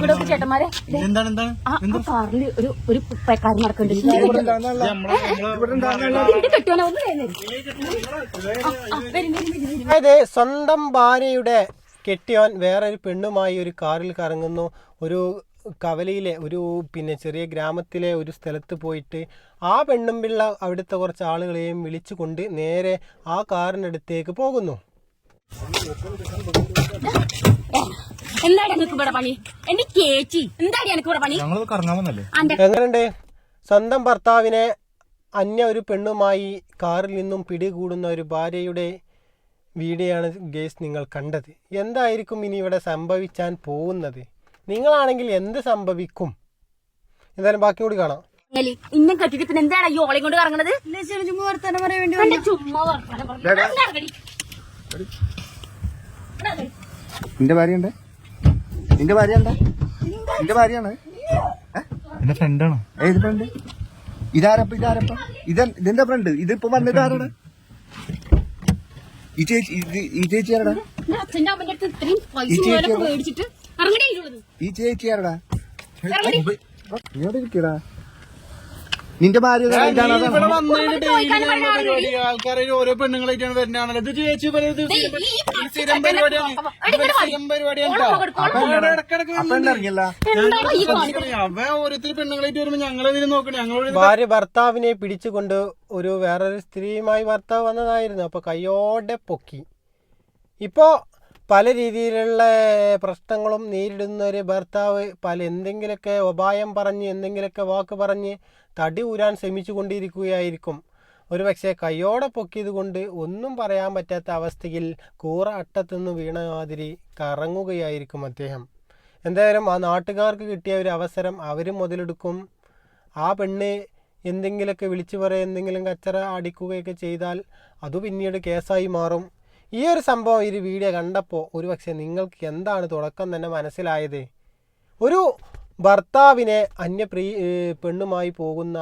ഇവിടെ ഒരു ചേട്ടന്മാരെ. ദേ, എന്താണ്? എന്താണ് ആ ആ കാറിൽ ഒരു ഒരു കാര്യം നടക്കുന്നുണ്ട്. ഇതിന്റെ കെട്ടിയോനെ? ഒന്ന് വരുന്നത് അതായത് സ്വന്തം ഭാര്യയുടെ കെട്ടിയോൻ വേറൊരു പെണ്ണുമായി ഒരു കാറിൽ കറങ്ങുന്നു. ഒരു കവലയിലെ ഒരു പിന്നെ ചെറിയ ഗ്രാമത്തിലെ ഒരു സ്ഥലത്ത് പോയിട്ട് ആ പെണ്ണും പിള്ള അവിടുത്തെ കുറച്ച് ആളുകളെയും വിളിച്ചുകൊണ്ട് നേരെ ആ കാറിനടുത്തേക്ക് പോകുന്നു. എന്താടി എനിക്ക് ഇവിടെ പണി? എന്റെ ചേച്ചി എന്താടി എനിക്ക് ഇവിടെ പണി? എങ്ങനെയുണ്ട്? സ്വന്തം ഭർത്താവിനെ അന്യ ഒരു പെണ്ണുമായി കാറിൽ നിന്നും പിടികൂടുന്ന ഒരു ഭാര്യയുടെ വീഡിയോയാണ് ഗേസ് നിങ്ങൾ കണ്ടത്. എന്തായിരിക്കും ഇനി ഇവിടെ സംഭവിച്ചാൻ പോകുന്നത്? നിങ്ങളാണെങ്കിൽ എന്ത് സംഭവിക്കും? എന്തായാലും ബാക്കി കൂടി കാണാം. ഇന്നും കെട്ടിട്ട് പിന്നെ എന്താണ് ഈ ഓളയും കൊണ്ട് കറങ്ങണത്? ചുമ്മാ വർത്താനം പറയാൻ വേണ്ടി ചുമ്മാ വർത്താനം. ഇവിടെ ഇറങ്ങടി. ഇവിടെ ഇറങ്ങടി. നിന്റെ ഭാര്യ ഉണ്ട് നിന്റെ ഭാര്യ ഉണ്ട് നിന്റെ ഭാര്യയാണ്? എന്റെ ഫ്രണ്ടാണോ ഏത് ഫ്രണ്ട് ഇതാരപ്പ ഇതാരപ്പ? ഇത് ഇതെന്താ ഫ്രണ്ട് ഇതിപ്പോ വന്നിട്ട് ആരാണ്? ഈ ചേച്ചി ഇത് ഈ ചേച്ചി ആരടാ? ഈ ചേച്ചി. ഈ ചേച്ചി ആരടാ. ഇങ്ങോട്ട് ഇരിക്കടാ നിന്റെ ഭാര്യ ഇവിടെ വന്നതിന് പരിപാടി. ആൾക്കാരെ ഓരോ പെണ്ണുങ്ങളായിട്ടാണ് വരുന്നതാണല്ലോ. ഇത് ചേച്ചി പറയുന്നത് സ്ഥിരം പരിപാടിയാണ്. ഇവർ സ്ഥിരം പരിപാടിയാണ് അപ്പൊ ഇടക്കിടക്ക്? അവ ഓരോരുത്തർ പെണ്ണുങ്ങളായിട്ട് വരുമ്പോ ഞങ്ങളതിന് നോക്കണേ. ഞങ്ങളോട് ഭാര്യ ഭർത്താവിനെ പിടിച്ചുകൊണ്ട് ഒരു വേറൊരു സ്ത്രീയുമായി ഭർത്താവ് വന്നതായിരുന്നു. അപ്പോൾ കയ്യോടെ പൊക്കി. ഇപ്പോ പല രീതിയിലുള്ള പ്രശ്നങ്ങളും നേരിടുന്ന ഒരു ഭർത്താവ് പല എന്തെങ്കിലുമൊക്കെ ഉപായം പറഞ്ഞ് എന്തെങ്കിലുമൊക്കെ വാക്ക് പറഞ്ഞ് തടി ഊരാൻ ശ്രമിച്ചു കൊണ്ടിരിക്കുകയായിരിക്കും. ഒരു പക്ഷേ കയ്യോടെ പൊക്കിയത് കൊണ്ട് ഒന്നും പറയാൻ പറ്റാത്ത അവസ്ഥയിൽ കൂറ അട്ടത്തുനിന്ന് വീണ മാതിരി കറങ്ങുകയായിരിക്കും അദ്ദേഹം. എന്തായാലും ആ നാട്ടുകാർക്ക് കിട്ടിയ ഒരു അവസരം അവരും മുതലെടുക്കും. ആ പെണ്ണ് എന്തെങ്കിലുമൊക്കെ വിളിച്ചു പറയുക എന്തെങ്കിലും കച്ചറ അടിക്കുകയൊക്കെ ചെയ്താൽ അത് പിന്നീട് കേസായി മാറും. ഈ ഒരു സംഭവം ഈ വീഡിയോ കണ്ടപ്പോൾ ഒരു പക്ഷേ നിങ്ങൾക്ക് എന്താണ് തുടക്കം തന്നെ മനസ്സിലായത്? ഒരു ഭർത്താവിനെ അന്യ പ്രീ പെണ്ണുമായി പോകുന്ന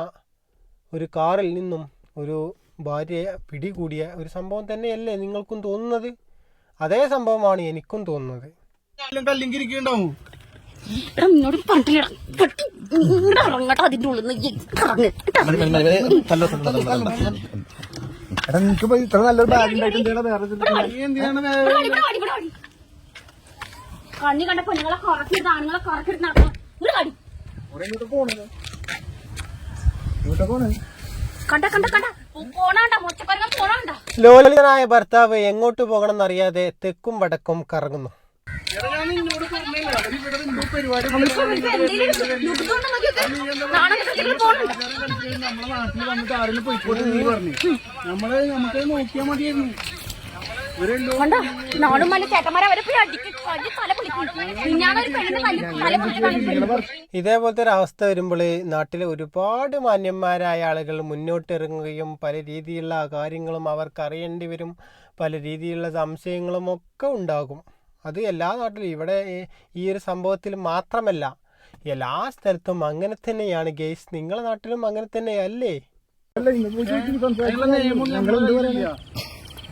ഒരു കാറിൽ നിന്നും ഒരു ഭാര്യയെ പിടികൂടിയ ഒരു സംഭവം തന്നെയല്ലേ നിങ്ങൾക്കും തോന്നുന്നത്? അതേ സംഭവമാണ് എനിക്കും തോന്നുന്നത്. ഇത്ര നല്ലൊരു ബാഗ്. കണ്ണി കണ്ട പെണ്ണുങ്ങളെ കുറച്ചിട്ട് ആണുങ്ങളെ കുറച്ചിട്ട് നടക്കണം ലോലിതനായ ഭർത്താവ് എങ്ങോട്ട് പോകണമെന്നറിയാതെ തെക്കും വടക്കും കറങ്ങുന്നു നമ്മളെ നാട്ടിൽ വന്നിട്ട് ആരെങ്കിലും പോയിക്കോട്ടെ നീ പറഞ്ഞു നമ്മൾ നമുക്ക് നോക്കിയാ മതിയായിരുന്നു കണ്ട? നാടും മല ചേട്ടന്മാരെ അവരെ പോയി അടിക്ക് അടി തല പൊളിക്കും. ഞാനൊരു പെണ്ണിന്റെ തല ഇതേപോലത്തെ ഒരു അവസ്ഥ വരുമ്പോൾ നാട്ടിലെ ഒരുപാട് മാന്യന്മാരായ ആളുകൾ മുന്നോട്ടിറങ്ങുകയും പല രീതിയിലുള്ള കാര്യങ്ങളും അവർക്ക് അറിയേണ്ടി വരും. പല രീതിയിലുള്ള സംശയങ്ങളും ഒക്കെ ഉണ്ടാകും. അത് എല്ലാ നാട്ടിലും ഇവിടെ ഈ- ഈ ഒരു സംഭവത്തിൽ മാത്രമല്ല. എല്ലാ സ്ഥലത്തും അങ്ങനെ തന്നെയാണ് ഗെയ്സ് നിങ്ങളുടെ നാട്ടിലും അങ്ങനെ തന്നെയല്ലേ?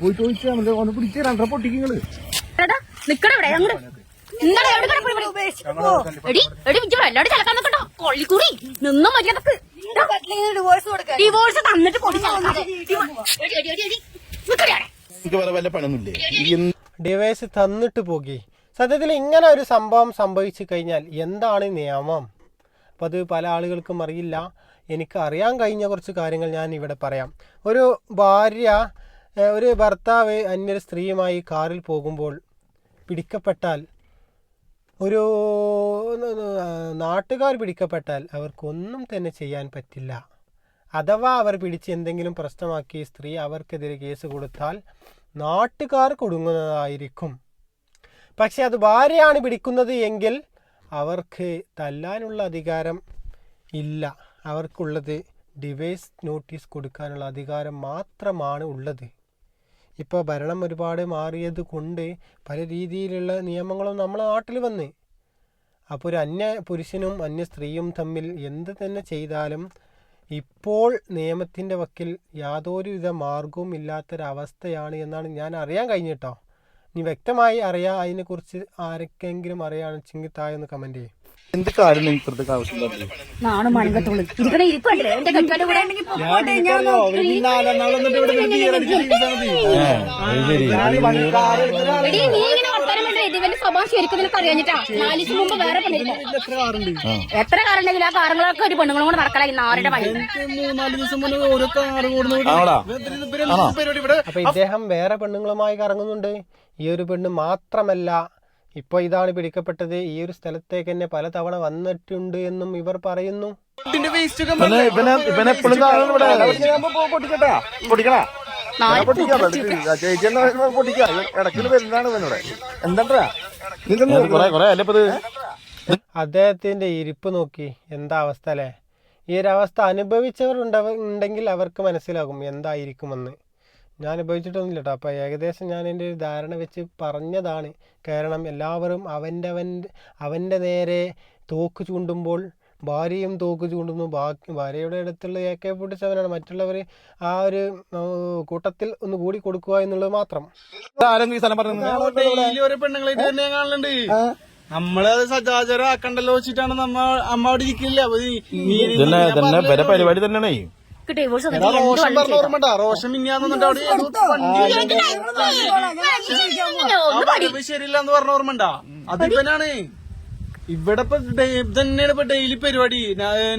അല്ല നിങ്ങൾ പോയി ചോദിച്ചു സംസാരിച്ചു ഞങ്ങൾ എന്ത് പറയാനാ പോയി ചോദിച്ചാ മതി ഒന്ന് പിടിച്ച് രണ്ടര പൊട്ടിക്കുങ്ങൾ നിക്കടാ. കൊള്ളിക്കുറി, നിന്ന മര്യാദയ്ക്ക്. ഡിവോഴ്സ് തന്നിട്ട് പൊടി ചലക്കാതെ. ഡിവോ- എടി, എടി, എടി, എടി. നിക്കടി അവിടെ. വല്ല പണിയൊന്നുമില്ലേ? ഈ ഡിവൈസ് തന്നിട്ട് പോകി. സത്യത്തിൽ ഇങ്ങനെ ഒരു സംഭവം സംഭവിച്ചു കഴിഞ്ഞാൽ എന്താണ് നിയമം? അപ്പോൾ അത് പല ആളുകൾക്കും അറിയില്ല. എനിക്ക് അറിയാൻ കഴിഞ്ഞ കുറച്ച് കാര്യങ്ങൾ ഞാൻ ഇവിടെ പറയാം. ഒരു ഭാര്യ ഒരു ഭർത്താവ് അന്യൊരു സ്ത്രീയുമായി കാറിൽ പോകുമ്പോൾ പിടിക്കപ്പെട്ടാൽ ഒരു നാട്ടുകാർ പിടിക്കപ്പെട്ടാൽ അവർക്കൊന്നും തന്നെ ചെയ്യാൻ പറ്റില്ല. അഥവാ അവർ പിടിച്ച് എന്തെങ്കിലും പ്രശ്നമാക്കി സ്ത്രീ അവർക്കെതിരെ കേസ് കൊടുത്താൽ നാട്ടുകാർ കൊടുങ്ങുന്നതായിരിക്കും. പക്ഷെ അത് ഭാര്യയാണ് പിടിക്കുന്നത് എങ്കിൽ അവർക്ക് തല്ലാനുള്ള അധികാരം ഇല്ല. അവർക്കുള്ളത് ഡിവൈസ് നോട്ടീസ് കൊടുക്കാനുള്ള അധികാരം മാത്രമാണ് ഉള്ളത്. ഇപ്പോൾ ഭരണം ഒരുപാട് മാറിയത് കൊണ്ട് പല രീതിയിലുള്ള നിയമങ്ങളും നമ്മളെ നാട്ടിൽ വന്ന്. അപ്പോൾ ഒരു അന്യ പുരുഷനും അന്യ സ്ത്രീയും തമ്മിൽ എന്ത് തന്നെ ചെയ്താലും ഇപ്പോൾ നിയമത്തിന്റെ വക്കിൽ യാതൊരുവിധ മാർഗവും ഇല്ലാത്തൊരവസ്ഥയാണ് എന്നാണ് ഞാൻ അറിയാൻ കഴിഞ്ഞിട്ടോ ഇനി വ്യക്തമായി അറിയാം അതിനെക്കുറിച്ച് ആർക്കെങ്കിലും അറിയാണ് താഴെ ഒന്ന് കമന്റ് ചെയ്യും. എന്ത് കാര്യം ആവശ്യമില്ല എത്ര കാറുണ്ടെങ്കിലും ആ കാറുകളൊക്കെ ഒരു പെണ്ണുങ്ങളും കൂടെ നടക്കല ആരുടെ നാരുടെ പണി ഇദ്ദേഹം വേറെ പെണ്ണുങ്ങളുമായി കറങ്ങുന്നുണ്ട്. ഈ ഒരു പെണ്ണ് മാത്രമല്ല ഇപ്പോൾ ഇതാണ് പിടിക്കപ്പെട്ടത്. ഈ ഒരു സ്ഥലത്തേക്ക് തന്നെ പലതവണ വന്നിട്ടുണ്ട് എന്നും ഇവർ പറയുന്നു. അദ്ദേഹത്തിന്റെ ഇരിപ്പ് നോക്കി. എന്താ അവസ്ഥ അല്ലേ? ഈ ഒരവസ്ഥ അവസ്ഥ അനുഭവിച്ചവർ ഉണ്ടെങ്കിൽ അവർക്ക് മനസ്സിലാകും എന്തായിരിക്കുമെന്ന്. ഞാൻ അനുഭവിച്ചിട്ടൊന്നുമില്ല കേട്ടോ അപ്പോൾ ഏകദേശം ഞാൻ എന്റെ ഒരു ധാരണ വെച്ച് പറഞ്ഞതാണ്. കാരണം എല്ലാവരും അവന്റെ അവന്റെ അവന്റെ നേരെ തോക്ക് ചൂണ്ടുമ്പോൾ ഭാര്യയും തോക്ക് ചൂണ്ടുന്നു. ബാക്കി ഭാര്യയുടെ അടുത്തുള്ള എ കെ ഫോർട്ടി സെവനാണ് മറ്റുള്ളവർ ആ ഒരു കൂട്ടത്തിൽ ഒന്ന് കൂടി കൊടുക്കുക എന്നുള്ളത് മാത്രം. നമ്മളത് സജാചാരം ആക്കണ്ടല്ലോ വെച്ചിട്ടാണ് നമ്മ അമ്മ അവിടെ ഇരിക്കില്ല? പരിപാടി തന്നെയാണേ. ഡിവോഴ്സ് എടാ, റോഷൻ പറഞ്ഞ ഓർമ്മണ്ടാ റോഷൻ അവിടെ വണ്ടി ആ എന്ന് പറഞ്ഞ ഓർമ്മണ്ടാ അത് ഇവനാണ്. ഇവിടെ ഇപ്പൊ ഇതന്നെയാണ് ഇപ്പൊ ഡെയിലി പരിപാടി.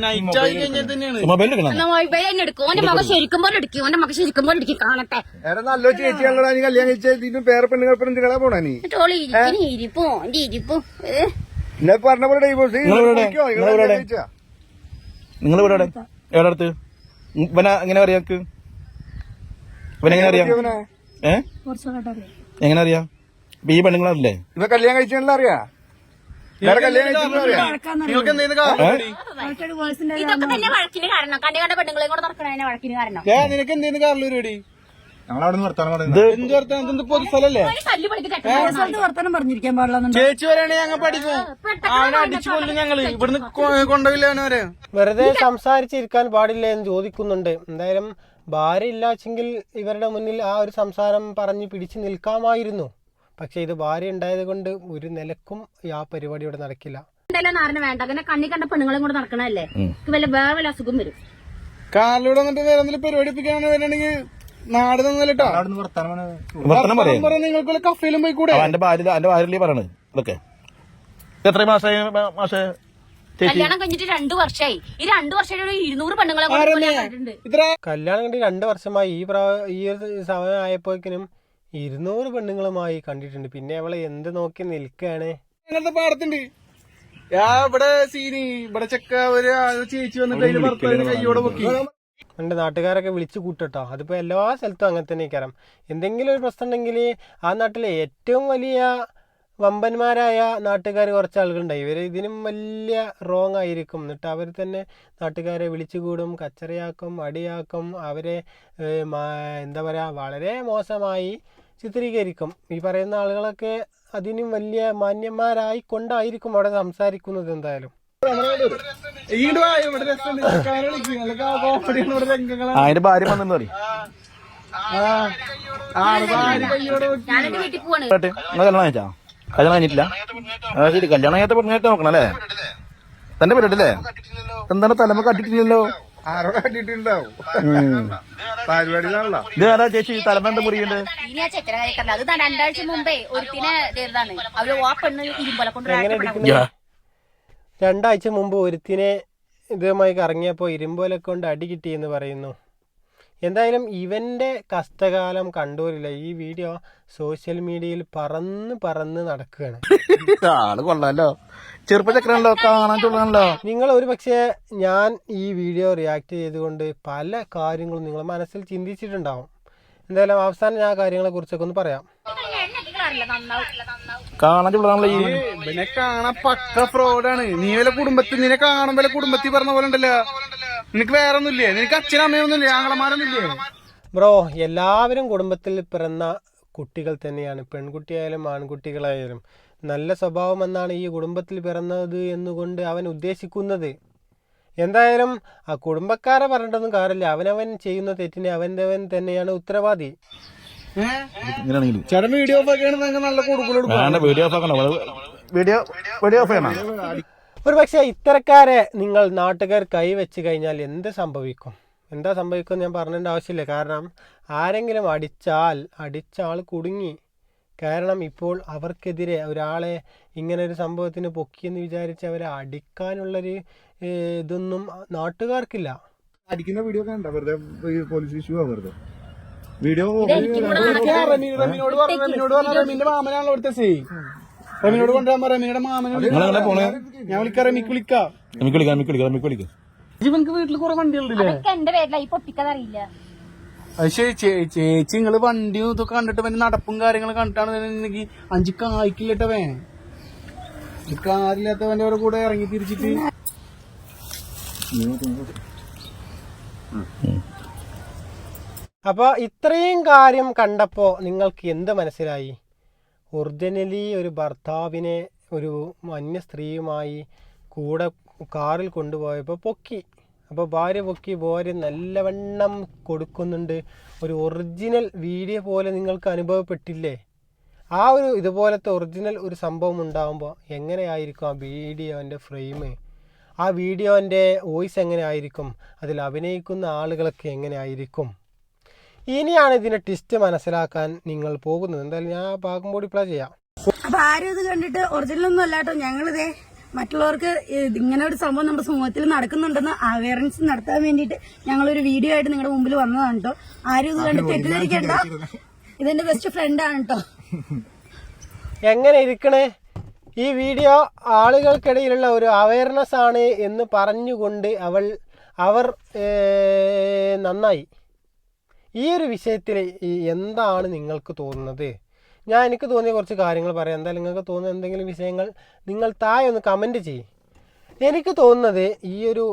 നൈറ്റ് ആയി കഴിഞ്ഞാൽ തന്നെയാണ്. മൊബൈൽ മൊബൈൽ എടുക്കും. ഓന്റെ മകൻ ശരിക്കും പോലെ എടുക്കും. ഓന്റെ മകൻ ശരിക്കും പോലെ എടുക്കും. കാണട്ടെ. എടാ നല്ല ചേച്ചിയാണല്ലോ നീ കല്യാണം പേരെ പെണ്ണുങ്ങൾ എന്തിനാ പോണ നീ ഇരിപ്പും? എന്റെ ഇരിപ്പോ? പറഞ്ഞ പോലെ ഡൈവോഴ്സ്? നിങ്ങൾ ഇവിടെ എവിടെ അടുത്ത് ഇവനെ എങ്ങനെ അറിയാം നിനക്ക്? ഇവനെങ്ങനെ അറിയാം? ഏ? എങ്ങനെ അറിയാം? ഇപ്പൊ ഈ പെണ്ണുങ്ങളല്ലേ ഇവ കല്യാണം കഴിച്ചാണല്ലോ അറിയാ? വേറെ കല്യാണം അറിയാ? നിങ്ങൾക്ക് എന്തെങ്കിലും കാരണം ഇതൊക്കെ തന്നെ വഴക്കിന് കാരണം. കണ്ടി കണ്ട പെണ്ണുങ്ങളെയും കൂടെ വഴക്കിന് കാരണം. നിനക്ക് എന്തെങ്കിലും കാരണം വർത്തമാനം പറഞ്ഞിരിക്കാൻ പാടില്ല ചേച്ചി വരെയാണെങ്കിൽ ഞങ്ങൾ പഠിക്കും. അവനെ അടിച്ചു കൊല്ലും ഞങ്ങൾ. ഇവിടുന്ന് കൊണ്ടുപോയില്ല വെറുതെ സംസാരിച്ചിരിക്കാൻ പാടില്ല എന്ന് ചോദിക്കുന്നുണ്ട്. എന്തായാലും ഭാര്യ ഇല്ലാച്ചെങ്കിൽ ഇവരുടെ മുന്നിൽ ആ ഒരു സംസാരം പറഞ്ഞ് പിടിച്ചു നിൽക്കാമായിരുന്നു. പക്ഷെ ഇത് ഭാര്യ ഉണ്ടായത് കൊണ്ട് ഒരു നിലക്കും ആ പരിപാടി ഇവിടെ നടക്കില്ല. എന്തായാലും വേണ്ട. അങ്ങനെ കണ്ണി കണ്ട പെണ്ണുങ്ങളും കൂടെ നടക്കണല്ലേ വല്ല വേറെ വല്ല അസുഖം വരും. കാറിലൂടെ വന്നിട്ട് വേറെ എന്തെങ്കിലും പരിപാടി വരണെങ്കിൽ നാട് പറയാം. നിങ്ങൾക്ക് വല്ല കഫയിലും പോയി കൂടെ. അവന്റെ ഭാര്യ എന്റെ ഭാര്യല്ലേ പറയണത്? ഇതൊക്കെ. എത്ര മാസമായി മാസേ കല്യാണം കഴിഞ്ഞിട്ട് രണ്ടു വർഷമായി ഈ രണ്ടു വർഷമായിട്ട് ഒരു ഇരുന്നൂറ് പെണ്ണുങ്ങളെ കല്യാണം കഴിഞ്ഞിട്ട് രണ്ട് വർഷമായി. ഈ പ്രാ ഈ ഒരു സമയം ആയപ്പോഴേക്കിനും ഇരുന്നൂറ് പെണ്ണുങ്ങളുമായി കണ്ടിട്ടുണ്ട്. പിന്നെ അവളെ എന്ത് നോക്കി നിൽക്കുകയാണ്? അങ്ങനത്തെ പാടത്തുണ്ട്. ഞാൻ ഇവിടെ സീനി. ഇവിടെ ചെക്ക ഒരു ചേച്ചി വന്നിട്ട് അതിന് ഭർത്താവിന് കൈയോടെ പൊക്കി. എന്റെ നാട്ടുകാരൊക്കെ വിളിച്ചു കൂട്ടട്ടോ. അതിപ്പോൾ എല്ലാ സ്ഥലത്തും അങ്ങനെ തന്നെ കയറാം എന്തെങ്കിലും ഒരു പ്രശ്നം ഉണ്ടെങ്കിൽ ആ നാട്ടിലെ ഏറ്റവും വലിയ വമ്പന്മാരായ നാട്ടുകാർ കുറച്ച് ആളുകളുണ്ടായി ഇവർ ഇതിനും വലിയ റോങ് ആയിരിക്കും. എന്നിട്ട് അവർ തന്നെ നാട്ടുകാരെ വിളിച്ചു കൂടും കച്ചറയാക്കും അടിയാക്കും. അവരെ എന്താ പറയുക വളരെ മോശമായി ചിത്രീകരിക്കും. ഈ പറയുന്ന ആളുകളൊക്കെ അതിനും വലിയ മാന്യന്മാരായി കൊണ്ടായിരിക്കും അവിടെ സംസാരിക്കുന്നത് എന്തായാലും. അതിന്റെ ഭാര്യ വന്നെന്ന് പറയും. കല്യാണം കഴിച്ചാ? കല്യാണം കഴിഞ്ഞിട്ടില്ല? ആ ശരി. കല്യാണം കഴിഞ്ഞാൽ പെണ്ണായിട്ട് നോക്കണം അല്ലേ? തന്റെ പരിപാടി എന്താണ് തലമ കട്ടിട്ടില്ലല്ലോ. ഇത് ആരാ ചേച്ചി? തലമ എന്താ മുറിയുണ്ട്? രണ്ടാഴ്ച മുമ്പേ ഒരുത്തിനെ അവർ ആ പെണ്ണ് ഇരുമ്പല കൊണ്ട് രണ്ടാഴ്ച മുമ്പ് ഒരുത്തിനെ ഇതുമായി കറങ്ങിയപ്പോൾ ഇരുമ്പോലെ കൊണ്ട് അടി കിട്ടിയെന്ന് പറയുന്നു. എന്തായാലും ഇവന്റെ കഷ്ടകാലം കണ്ടൂരില്ല. ഈ വീഡിയോ സോഷ്യൽ മീഡിയയിൽ പറന്ന് പറന്ന് നടക്കുകയാണ്. ആൾ കൊള്ളാലോ. നിങ്ങൾ ഒരു പക്ഷേ ഞാൻ ഈ വീഡിയോ റിയാക്ട് ചെയ്തുകൊണ്ട് പല കാര്യങ്ങളും നിങ്ങൾ മനസ്സിൽ ചിന്തിച്ചിട്ടുണ്ടാവും. എന്തായാലും അവസാനം ഞാൻ ആ കാര്യങ്ങളെ കുറിച്ചൊക്കെ ഒന്ന് പറയാം. കാണാൻ ചുള്ളാണല്ലോ ഈ കാണാൻ പക്ക ഫ്രോഡാണ് നീ വല്ല കുടുംബത്തിൽ നിന്നെ കാണാൻ വല്ല കുടുംബത്തിൽ പറഞ്ഞ പോലെ ഉണ്ടല്ലോ. നിനക്ക് വേറെ ഒന്നുമില്ലേ നിനക്ക് അച്ഛനും അമ്മയൊന്നുമില്ലേ ആങ്ങളമാരൊന്നുമില്ലേ? ബ്രോ എല്ലാവരും കുടുംബത്തിൽ പിറന്ന കുട്ടികൾ തന്നെയാണ്. പെൺകുട്ടിയായാലും ആൺകുട്ടികളായാലും. നല്ല സ്വഭാവം എന്നാണ് ഈ കുടുംബത്തിൽ പിറന്നത് എന്നുകൊണ്ട് അവൻ ഉദ്ദേശിക്കുന്നത്. എന്തായാലും ആ കുടുംബക്കാരെ പറഞ്ഞിട്ടൊന്നും കാര്യമില്ല. അവനവൻ ചെയ്യുന്ന തെറ്റിന് അവൻ തന്നെയാണ് ഉത്തരവാദി. ഇങ്ങനെയാണെങ്കിലും. ചേട്ടൻ വീഡിയോ ഓഫ് ആണെങ്കിൽ നല്ല കൊടുക്കലെടുക്കും വീഡിയോ ഓഫ് ആക്കണോ വീഡിയോ വീഡിയോ ഓഫ് ചെയ്യണം. ഒരു പക്ഷേ ഇത്തരക്കാരെ നിങ്ങൾ നാട്ടുകാർ കൈവച്ച് കഴിഞ്ഞാൽ എന്ത് സംഭവിക്കും? എന്താ സംഭവിക്കും ഞാൻ പറഞ്ഞതിന്റെ ആവശ്യമില്ല. കാരണം ആരെങ്കിലും അടിച്ചാൽ അടിച്ച ആൾ കുടുങ്ങി. കാരണം ഇപ്പോൾ അവർക്കെതിരെ ഒരാളെ ഇങ്ങനെ ഒരു സംഭവത്തിന് പൊക്കിയെന്ന് വിചാരിച്ച് അവരെ അടിക്കാനുള്ളൊരു ഇതൊന്നും നാട്ടുകാർക്കില്ല. അടിക്കുന്ന വീഡിയോ കണ്ടോ വെറുതെ പോലീസ് ഇഷ്യൂ വെറുതെ. വീഡിയോ റമിനോട് മാമനാണല്ലോ ഇവിടുത്തെ സേ. റമീനോട് കൊണ്ടുവരാൻ പറയാം റമീനോട് മാമനെ നിങ്ങളെങ്ങനെ പോണേ? ഞാൻ വിളിക്കാം റമിക്ക് വിളിക്കാം. നമുക്ക് വിളിക്കാം നമുക്ക് വിളിക്കാം നമുക്ക് വിളിക്കാം. ഇവൻക്ക് വീട്ടിൽ കുറെ വണ്ടികളുണ്ടല്ലേ? അതൊക്കെ എന്റെ പേരില ഈ പൊട്ടിക്കതറിയില്ല അത് ശരി ചേച്ചി നിങ്ങൾ വണ്ടിയും ഇതൊക്കെ കണ്ടിട്ട് പിന്നെ നടപ്പും കാര്യങ്ങളും കണ്ടിട്ടാണ് അഞ്ച് കായ്ക്കില്ലട്ടവേ. കാറില്ലാത്തവന്റെ അവരുടെ കൂടെ ഇറങ്ങി തിരിച്ചിട്ട്. അപ്പോൾ ഇത്രയും കാര്യം കണ്ടപ്പോൾ നിങ്ങൾക്ക് എന്ത് മനസ്സിലായി? ഒറിജിനലി ഒരു ഭർത്താവിനെ ഒരു അന്യ സ്ത്രീയുമായി കൂടെ കാറിൽ കൊണ്ടുപോയപ്പോൾ പൊക്കി. അപ്പോൾ ഭാര്യ പൊക്കി ഭാര്യ നല്ലവണ്ണം കൊടുക്കുന്നുണ്ട്. ഒരു ഒറിജിനൽ വീഡിയോ പോലെ നിങ്ങൾക്ക് അനുഭവപ്പെട്ടില്ലേ? ആ ഒരു ഇതുപോലത്തെ ഒറിജിനൽ ഒരു സംഭവം ഉണ്ടാകുമ്പോൾ എങ്ങനെയായിരിക്കും ആ വീഡിയോന്റെ ഫ്രെയിം? ആ വീഡിയോന്റെ വോയിസ് എങ്ങനെയായിരിക്കും? അതിൽ അഭിനയിക്കുന്ന ആളുകളൊക്കെ എങ്ങനെ ആയിരിക്കും ഇനിയാണ് ഇതിന്റെ ട്വിസ്റ്റ് മനസ്സിലാക്കാൻ നിങ്ങൾ പോകുന്നത്. എന്തായാലും ഞാൻ ആ ഭാഗം കൂടി പ്ലേ ചെയ്യാം. അപ്പൊ ആരും ഇത് കണ്ടിട്ട് ഒറിജിനൽ ഒന്നും അല്ലാട്ടോ ഞങ്ങളിതേ മറ്റുള്ളവർക്ക് ഇങ്ങനെ ഒരു സംഭവം നമ്മുടെ സമൂഹത്തിൽ നടക്കുന്നുണ്ടെന്ന് അവയർനെസ് നടത്താൻ വേണ്ടിയിട്ട് ഒരു വീഡിയോ ആയിട്ട് നിങ്ങളുടെ മുമ്പിൽ വന്നതാണ് കേട്ടോ. ആരും ഇത് കണ്ട് തെറ്റിദ്ധരിക്കണ്ട. ഇതെന്റെ ബെസ്റ്റ് ഫ്രണ്ട് ആണ് കേട്ടോ. എങ്ങനെ ഇരിക്കണേ? ഈ വീഡിയോ ആളുകൾക്കിടയിലുള്ള ഒരു അവയർനെസ് ആണ് എന്ന് പറഞ്ഞുകൊണ്ട് അവൾ അവർ നന്നായി. ഈ ഒരു വിഷയത്തിൽ എന്താണ് നിങ്ങൾക്ക് തോന്നുന്നത്? ഞാൻ എനിക്ക് തോന്നിയ കുറച്ച് കാര്യങ്ങൾ പറയാം. എന്തായാലും നിങ്ങൾക്ക് തോന്നുന്ന എന്തെങ്കിലും വിഷയങ്ങൾ നിങ്ങൾ താഴെ ഒന്ന് കമന്റ് ചെയ്യും. എനിക്ക് തോന്നുന്നത് ഈ ഒരു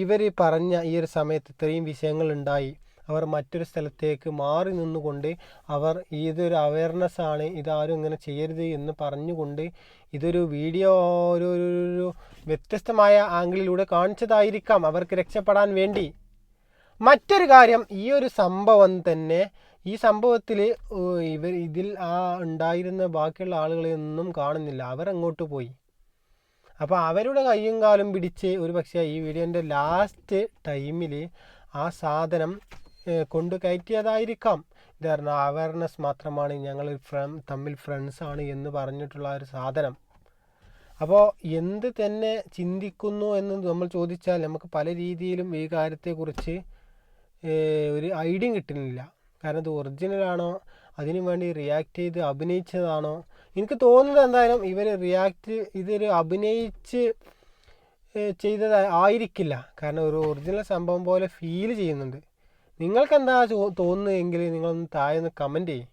ഇവർ പറഞ്ഞ ഈ ഒരു സമയത്ത് ഇത്രയും വിഷയങ്ങൾ ഉണ്ടായി. അവർ മറ്റൊരു സ്ഥലത്തേക്ക് മാറി നിന്നുകൊണ്ട് അവർ ഇതൊരു അവയർനെസ് ആണ്. ഇതാരും ഇങ്ങനെ ചെയ്യരുത് എന്ന് പറഞ്ഞുകൊണ്ട് ഇതൊരു വീഡിയോ ഒരു വ്യത്യസ്തമായ ആംഗിളിലൂടെ കാണിച്ചതായിരിക്കാം അവർക്ക് രക്ഷപ്പെടാൻ വേണ്ടി. മറ്റൊരു കാര്യം ഈ ഒരു സംഭവം തന്നെ ഈ സംഭവത്തിൽ ഇവർ ഇതിൽ ആ ഉണ്ടായിരുന്ന ബാക്കിയുള്ള ആളുകളെയൊന്നും കാണുന്നില്ല. അവരങ്ങോട്ട് പോയി. അപ്പോൾ അവരുടെ കയ്യും കാലും പിടിച്ച് ഒരു പക്ഷേ ഈ വീഡിയോന്റെ ലാസ്റ്റ് ടൈമിൽ ആ സാധനം കൊണ്ടു കയറ്റിയതായിരിക്കാം. ഇത് പറഞ്ഞാൽ അവയർനെസ് മാത്രമാണ് ഞങ്ങൾ തമ്മിൽ ഫ്രണ്ട്സാണ് എന്ന് പറഞ്ഞിട്ടുള്ള ഒരു സാധനം. അപ്പോൾ എന്ത് തന്നെ ചിന്തിക്കുന്നു എന്ന് നമ്മൾ ചോദിച്ചാൽ നമുക്ക് പല രീതിയിലും ഈ കാര്യത്തെക്കുറിച്ച് ഒരു ഐഡിയ കിട്ടുന്നില്ല. കാരണം ഇത് ഒറിജിനലാണോ അതിനു വേണ്ടി റിയാക്ട് ചെയ്ത് അഭിനയിച്ചതാണോ? എനിക്ക് തോന്നുന്നത് എന്തായാലും ഇവർ റിയാക്ട് ഇതൊരു അഭിനയിച്ച് ചെയ്തത് ആയിരിക്കില്ല. കാരണം ഒരു ഒറിജിനൽ സംഭവം പോലെ ഫീൽ ചെയ്യുന്നുണ്ട്. നിങ്ങൾക്ക് എന്താ തോന്നുന്നതെങ്കിൽ നിങ്ങളൊന്ന് താഴെ ഒന്ന് കമന്റ് ചെയ്യും.